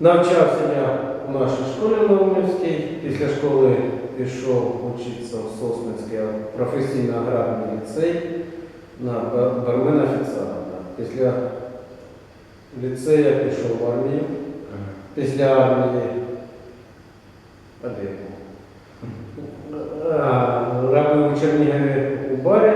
Навчався я у нашій школі Новомирській. Після школи пішов вчитися в Сосницький професійно-аграрний ліцей на ба- бармена офіцера. да. Після ліцею пішов в армію. Після армії робив у Чернігові у барі.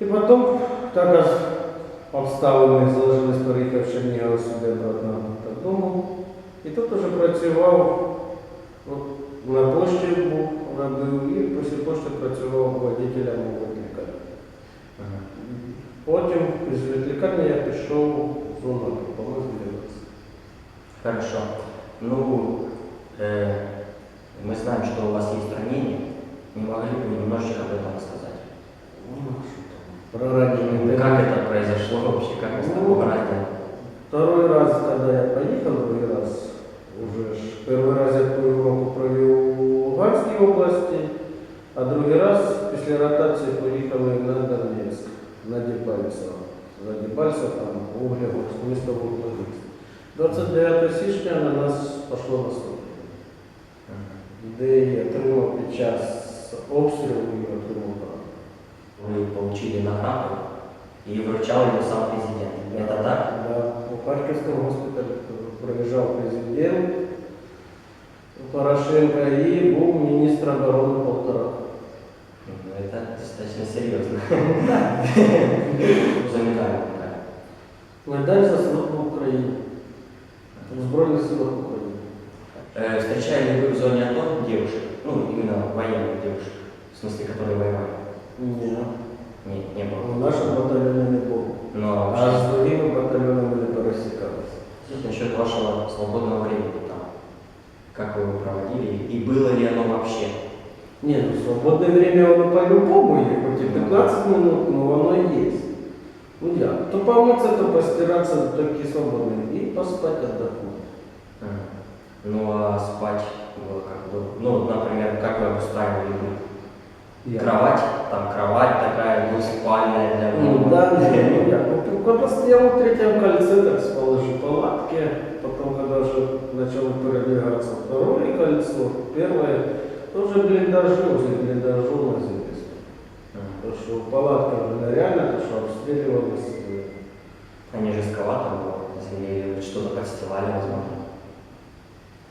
І потім так аж обставини залишились, переїхав в Чернігів сюди обратно додому. І тут уже працював, от, на пошті був, робив, і після пошти працював водителем у ветлікарні. Потім з ветлікарні я пішов в зону допомоги дивитися. Хорошо. Ну, э, мы знаем, что у вас есть ранение. Не могли бы вы немножечко об этом рассказать? Ну, що там, Про ранення. Как это произошло вообще? Как вы с Ну, тобой ранили? Второй раз, когда я поехал, другой раз, уже ж первый раз я твою року провів у Луганській області, а другий раз після ротації поїхали на Донецьк, на Дебальцево. За Дебальцево там Углегорськ, місто Вуглегорськ. 29 січня на нас пішло наступлення, де я отримав під час обстрілу і отримав поранення. Вы получили награду и вручал ее сам президент. Это так? Да, у Харьковском госпитале проезжал президент Порошенко и был министр обороны полтора. Ну, это достаточно серьезно. За медаль за службу Украине. В Збройних силах України. Э, Встречали ли вы в зоне АТО девушек? Ну, именно военных девушек. В смысле, которые воевали? Ні. Не, не было. В нашому батальйоні не було. Но А з другими батальйонами не пересікалися. Скажите насчет вашего свободного времени там. Как вы его проводили и было ли оно вообще? Ні, ну свободне время воно по-любому є, хоч і 15 минут, но воно є. Ну як? То помыться, то постираться, тільки свободне. І поспати, отдохнути. Мгм. Ну а спать было как бы, ну, вот, например, как вы обустраивали Як? Кровать, там кровать такая двуспальная для Ну да, не, ну я. Вот Когда стоял в третьем кольце, так спал уже в палатке. Потом, когда уже начало передвигаться второе кольцо, первое, тоже блиндажи, уже блиндажу на земле. Потому что палатка была реально, то что обстреливалась. Они жестковато было, или что-то подстилали, возможно.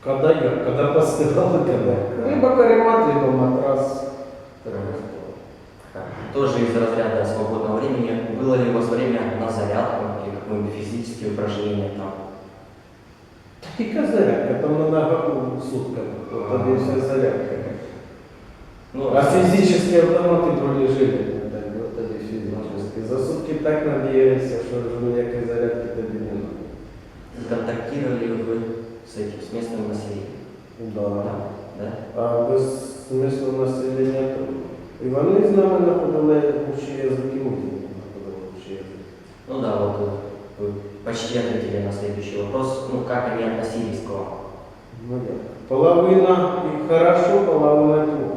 Когда я, когда постирал, когда. Либо каремат, либо матрас. Тоже из разряда свободного времени. Было ли у вас время на зарядку или какое-нибудь физические упражнения там? Яка зарядка? Там на ногах сутками. Вот тогда вся зарядка. Ну, А физические автоматы бронежилеты, так, вот это физически. За сутки так надеялся, что уже никакой зарядки тобі не надо. контактировали ли вы с этим, с местным населением? Да. Да? А без місцевого населення то. І вони з нами знаходили общі язики, ми з ними знаходили общі язики. Ну да, вот э, вы почти ответили на следующий вопрос. Ну, как они относились к вам? Ну, як? Половина і хорошо, половина плохо.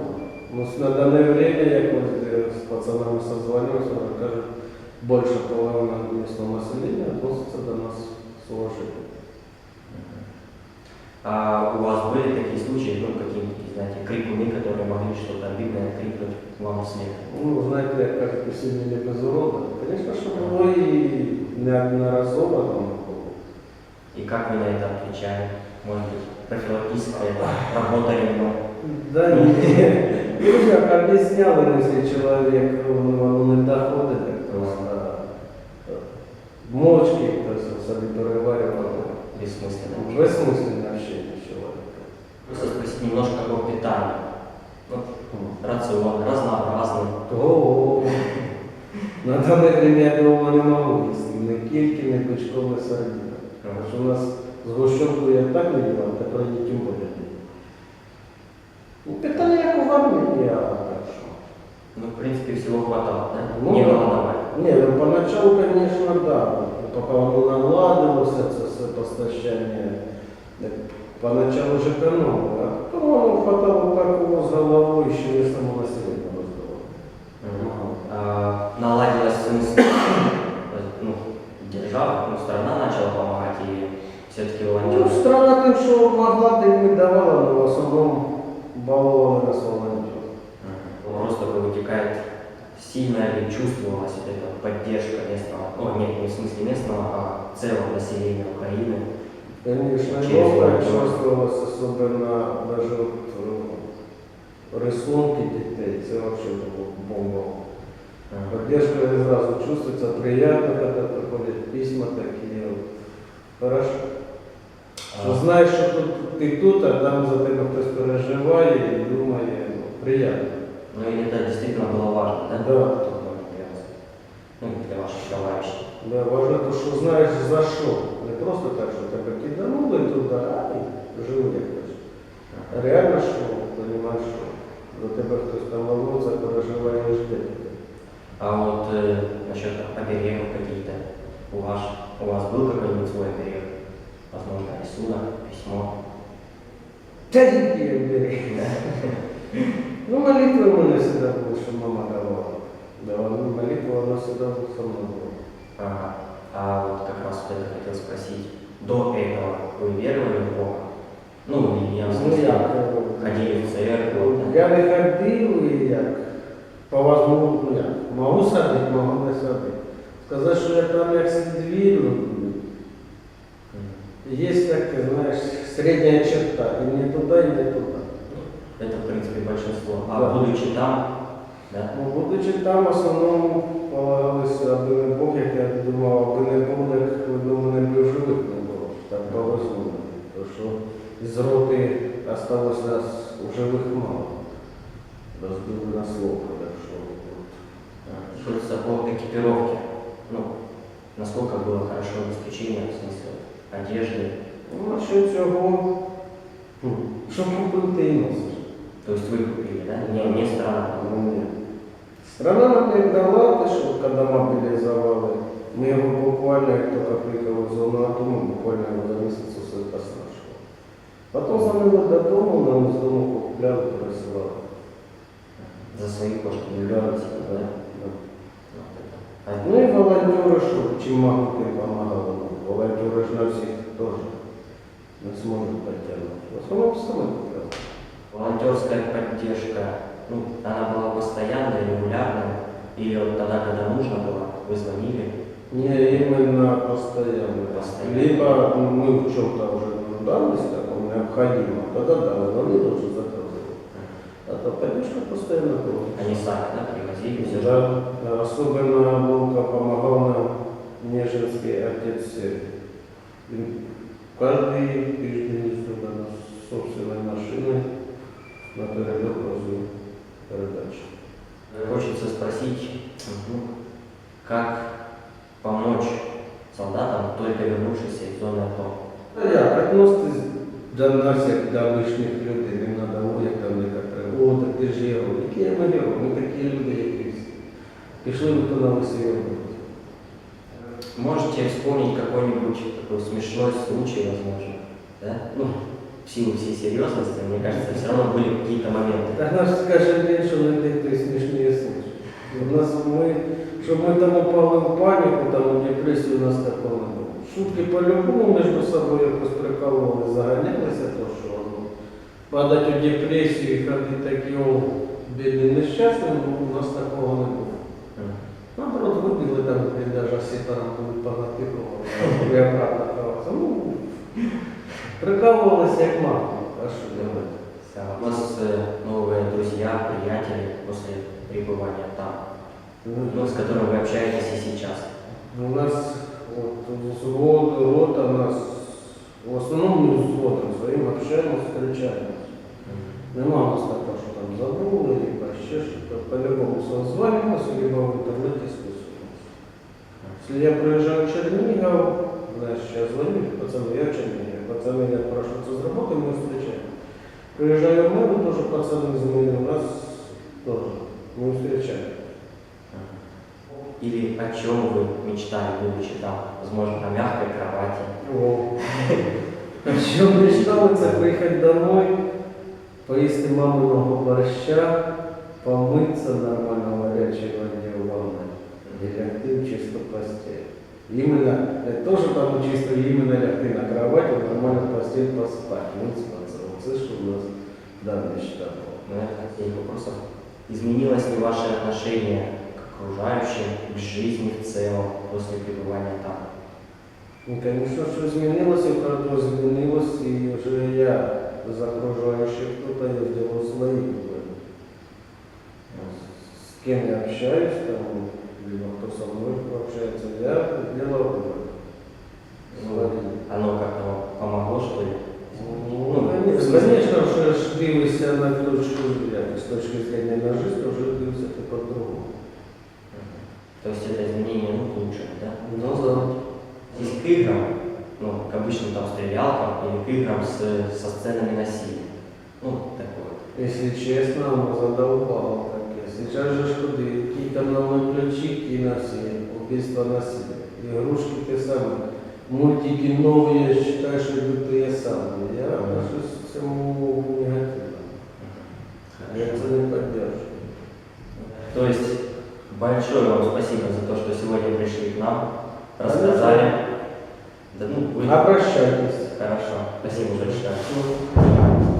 Ну, на дане время, як ми з- з пацанами созваниваемся, вони кажуть, більше половина місцевого населення відноситься до нас з уважением. А у вас были такие случаи, ну, какие-нибудь, знаете, крикуны, которые могли что-то обидное крикнуть вам вслед? Ну, знаєте, як кажуть, усі не без урода. Звісно, що було і неодноразово там було. И как вы на это отвечали? Может быть, профилактическая работа ремонт? Да ні. Ну, як об'ясняли, ну, якщо чоловік ну, воно не доходить, так просто е, мовчки хтось собі переварював. Бессмысленно. Безсмисленне общення чоловіка. Просто спросить немножко о питании. Ну, рацион разнообразный. Ого. На дане время я дома не можу їсти. Не кільки, не бичком, не. Тому що у нас згущенку я так не їла, а тепер її тим. Ну, питання як у армії, а так що. Ну, в принципе, всего хватало, да? Ну, Не да. Ні, ну поначалу, конечно, да. Поки воно наладилося, це все постачання. так Поначалу ж економили, а потім воно хватало такого з головою, що не само населення роздавало. Мгм. А, наладилась в смысле, ну, держава, ну, страна начала помогать все-таки Ну, волонтеры? страна тим, що могла, тим і давала, але в основному балували нас волонтерів. Мгм. Вопрос такой вытекает, сильная ли чувствовалась вот эта поддержка местного, ну нет, не в смысле местного, а целого населения Украины? Конечно, добре, чувствовалось, особенно даже от, е, рисунки дітей, це вообще було бомба. Поддержка сразу чувствуется, приятно, когда приходят письма такие. вот. Хорошо. Що знаєш, що тут, ти тут, а там за тебе хтось переживає і думає, ну, приємно. Ну и это действительно было важно, да? Да. момент для вас? Ну, для ваших товарищей. Да, важно то, що знаєш за що Не просто так, що тебе киданули туди, а і жив якось. А реально, що розумієш, що за тебе хтось там молиться, переживає і жде тебе. А вот э, насчет оберегов какие-то, у вас, у вас был какой-нибудь свой оберег? Возможно, рисунок, письмо? Та які бери. Ну, молитвы у меня всегда было, что мама давала. Давала ну, молитву, она всегда со мной была. Ага. А вот как раз вот это хотел спросить. До этого вы веровали в Бога? Ну, и я в Ну, смысле, як? ходили в церковь, да? Я не ходив і як. По возможності, ну як. Могу садити, могу не садити. Сказати, що я там як слід вірю, Мгм. є таке, знаєш, середня черта. І не туди, і не туди. Это, в принципе, большинство. А Да. будучи там, да? Ну, будучи там, в основному полагалися, аби не Бог, як я думав, аби не Бог, як ви думали, не б живих не було. Так повезло. мені. То що з роти осталось нас у живих мало. Розбили на слово, так що. от. А, Хочется по экипировке. Ну, насколько было хорошо обеспечение, в смысле, одежды. Ну, а що цього? хм, Що купив, ти і носиш. То есть вы купили, да? Не, не страна. Ну, ні. Страна нам не дала, те, що коли мобілізували, ми його буквально, як тільки приїхали в зону АТО, ми буквально за місяць усе поснашили. Потім замили додому, нам з дому купляли, пересилали. За свои кошки не. Ну, А Ну і волонтери, що чим могли, допомагали. Волонтери ж на всіх теж не зможуть потягнути. В основному саме купляли. Волонтерская поддержка, ну, она была постоянной, регулярной, и вот тогда, когда нужно было, вы звонили. Не, именно постоянно. Постоянно. Либо мы в чем-то уже нуждались, таком необходимо, тогда да, звонили уже заказывали. А то поддержка постоянно была. Они сами, да, привозили все. Да, да, особенно Волка помогал нам Нежинский отец Сергий. И Каждый тиждень сюда на собственной машиной на передок возле передачи. Хочется спросить, ну, как помочь солдатам, только вернувшимся из зоны АТО. А як відноситись до нас, як до обичних людей, не треба, о, як там некоторі, о, так ти ж герой. Які ми герої? Ми такі люди, які всі. Пішли виконали свою роботу. Можете вспомнить какой-нибудь такой смешной случай, возможно, да? Ну, в силу всей серьезности, мне кажется, все равно были какие-то моменты. Так наш скаже день, що не ти той смішні случаї. У нас ми, щоб ми там упали в паніку, там у депресію у нас такого не було. Шутки по-любому між собою якось прикалували, заганялися, то що ну, падать у депресію і ходити такі о, бідний нещасний, ну, у нас такого не було. М. Наоборот, выбили там, где даже все там будут понатыкывали, и обратно оставаться. Ну, прикалывалась як мама. А что делать? У вас э, новые друзья, приятели после пребывания там, ну, с которыми вы общаетесь и сейчас. У нас вот, взвод, рота у нас в основном не взводом своим общаемся, встречаемся. Нема у нас такого, що там забули, либо ще що-то. По-любому созваниваемся, либо в интернете списываемся. Если я приезжаю в Чернигов, знаешь, сейчас звоню, пацаны, я в Чернигове, пацаны я спрашиваются с работы, мы встречаем. Приезжаю в Мэру, тоже пацаны звонили, у нас тоже, мы встречаем. Или о чем вы мечтали, будучи там, возможно, о мягкой кровати. О. Що мечтали, це приїхати домой, поїсти маминого борща, помитися нормально в гарячій воді в ванной, і лягти в чисту постель. Именно, не то, що там чисто іменно лягти на кровать, а нормально в постель поспати, виспатися. Оце що у нас мечта була. Наверное, из вопросов. Изменилось ли ваше отношение к окружающим, к жизни в целом после пребывания там? Ну, звісно, що змінилося, правда, змінилось, і вже я з окружаючих тут я зробив свої вибори. З ким я общаюсь, там, либо хто со мною общається, я зробив вибор. Свої. Оно как-то вам помогло, что ли? Ну, звісно, що ж дивишся на точку, як, з точки зрення на життя, вже дивишся ти по-другому. То есть это изменение ну, к лучшему, да? Ну, да. Здесь к играм, ну, к обычным там стрелялкам или к играм с, со сценами насилия. Ну, такое вот. Если честно, оно задолбало таке. Сейчас же ж куди? Какие-то новые ключи, киносили, убийство насилия. Игрушки те самые. Мультики новые, я считаю, что идут те самые. Я отношусь к цьому негативно. Я это не поддерживаю. То есть большое вам спасибо за то, что сегодня пришли к нам, рассказали. Да ну, вы... Обращайтесь. Хорошо, спасибо большое. Ну,